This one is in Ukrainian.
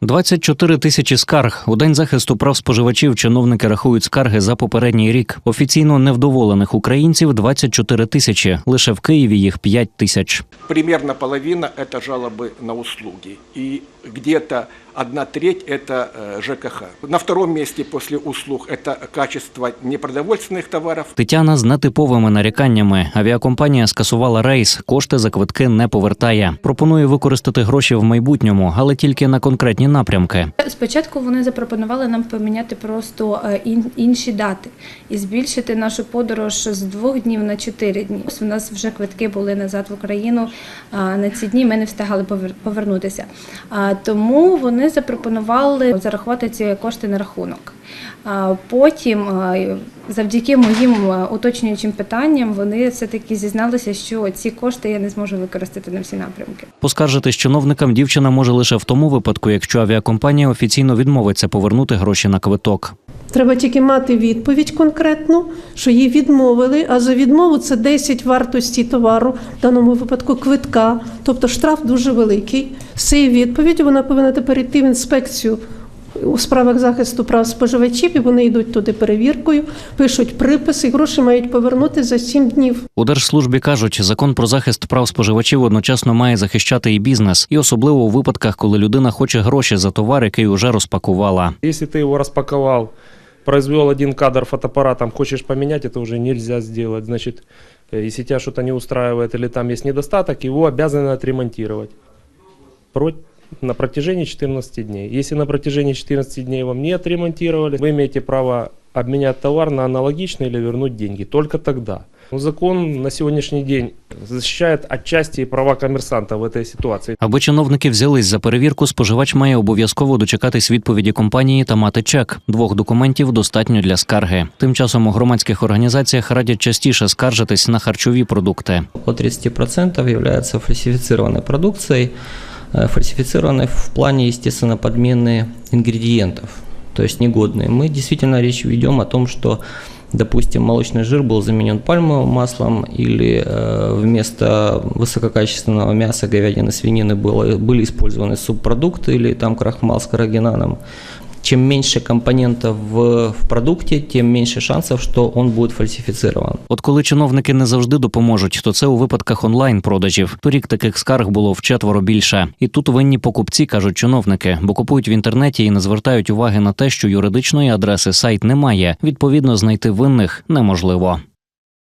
24 тисячі скарг у день захисту прав споживачів. Чиновники рахують скарги за попередній рік. Офіційно невдоволених українців 24 тисячі. Лише в Києві їх 5 тисяч. Примерно половина – це жалоби на услуги. І где-то одна треть – это э, ЖКХ. На втором месте после услуг – это качество непродовольственных товаров. Тетяна з нетиповими наріканнями. Авіакомпанія скасувала рейс, кошти за квитки не повертає. Пропонує використати гроші в майбутньому, але тільки на конкретні напрямки. Спочатку вони запропонували нам поміняти просто е, ін- інші дати і збільшити нашу подорож з двох днів на чотири дні. Ось У нас вже квитки були назад в Україну. а На ці дні ми не встигали повер- повернутися. А, Тому вони запропонували зарахувати ці кошти на рахунок. Потім, завдяки моїм уточнюючим питанням, вони все-таки зізналися, що ці кошти я не зможу використати на всі напрямки. Поскаржитись чиновникам дівчина може лише в тому випадку, якщо авіакомпанія офіційно відмовиться повернути гроші на квиток. Треба тільки мати відповідь конкретну, що їй відмовили, а за відмову це 10 вартості товару, в даному випадку квитка, тобто штраф дуже великий. З цією відповіддю вона повинна тепер йти в інспекцію у справах захисту прав споживачів, і вони йдуть туди перевіркою, пишуть приписи, і гроші мають повернути за 7 днів. У держслужбі кажуть, закон про захист прав споживачів одночасно має захищати і бізнес, і особливо у випадках, коли людина хоче гроші за товар, який уже розпакувала. Если ты его распаковал, произвел один кадр фотоаппаратом, хочешь поменять, это уже нельзя сделать. Значит, э, если тебя что-то не устраивает или там есть недостаток, его обязаны отремонтировать на протяжении 14 дней. Если на протяжении 14 дней вам не отремонтировали, вы имеете право обменять товар на аналогичный или вернуть деньги. Только тогда. Но закон на сегодняшний день защищает отчасти и права коммерсанта в этой ситуации. Аби чиновники взялись за перевірку, споживач має обов'язково дочекатись відповіді компанії та мати чек. Двох документів достатньо для скарги. Тим часом у громадських організаціях радять частіше скаржитись на харчові продукти. Около 30% является фальсифицированной продукцией, э, фальсифицированной в плане, естественно, подмены ингредиентов, то есть негодные. Мы действительно речь ведем о том, что Допустим, молочный жир был заменен пальмовым маслом или э, вместо высококачественного мяса, говядины, свинины было, были использованы субпродукты или там крахмал с карагинаном. Чем меньше компонентов в, в продукте, тем меньше шансов, что он будет фальсифицирован. От коли чиновники не завжди допоможуть, то це у випадках онлайн продажів. Торік таких скарг було вчетверо більше. І тут винні покупці кажуть чиновники, бо купують в інтернеті і не звертають уваги на те, що юридичної адреси сайт немає. Відповідно, знайти винних неможливо.